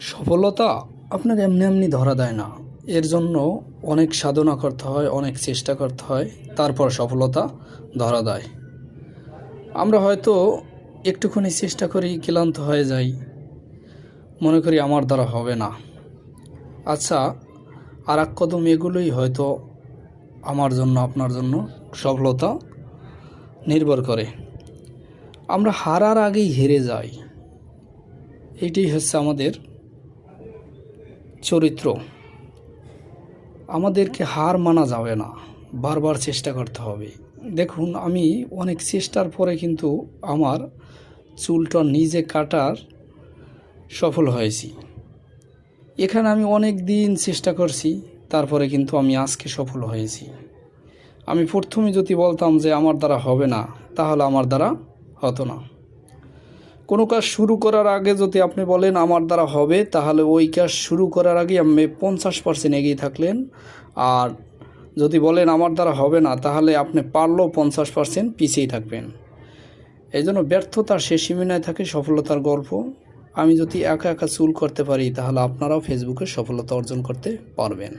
সফলতা আপনার এমনি এমনি ধরা দেয় না। এর জন্য অনেক সাধনা করতে হয়, অনেক চেষ্টা করতে হয়, তারপর সফলতা ধরা দেয়। আমরা হয়তো একটুখানি চেষ্টা করি ক্লান্ত হয়ে যাই। মনে করি আমার দ্বারা হবে না। আচ্ছা আর এক কদম এগুলোই হয়তো আমার জন্য, আপনার জন্য সফলতা নির্ভর করে। আমরা হারার আগেই হেরে যাই। এটাই হচ্ছে আমাদের চরিত্র। আমাদেরকে হার মানা যাবে না। বারবার চেষ্টা করতে হবে। দেখুন, আমি অনেক চেষ্টার পরে কিন্তু আমার চুলটা নিজে কাটার সফল হয়েছি। এখানে আমি অনেক দিন চেষ্টা করছি, তারপরে কিন্তু আমি আজকে সফল হয়েছি। আমি প্রথমে যদি বলতাম যে আমার দ্বারা হবে না, তাহলে আমার দ্বারা হতো না। কোনো কাজ শুরু করার আগে যদি আপনি বলেন আমার দ্বারা হবে, তাহলে ওই কাজ শুরু করার আগে আপনি পঞ্চাশ পার্সেন্ট এগিয়ে থাকলেন। আর যদি বলেন আমার দ্বারা হবে না, তাহলে আপনি পারলেও পঞ্চাশ পার্সেন্ট পিছিয়ে থাকবেন। এই জন্য ব্যর্থতার শেষ সীমানায় থাকে সফলতার গল্প। আমি যদি একা একা চুল করতে পারি, তাহলে আপনারাও ফেসবুকে সফলতা অর্জন করতে পারবেন।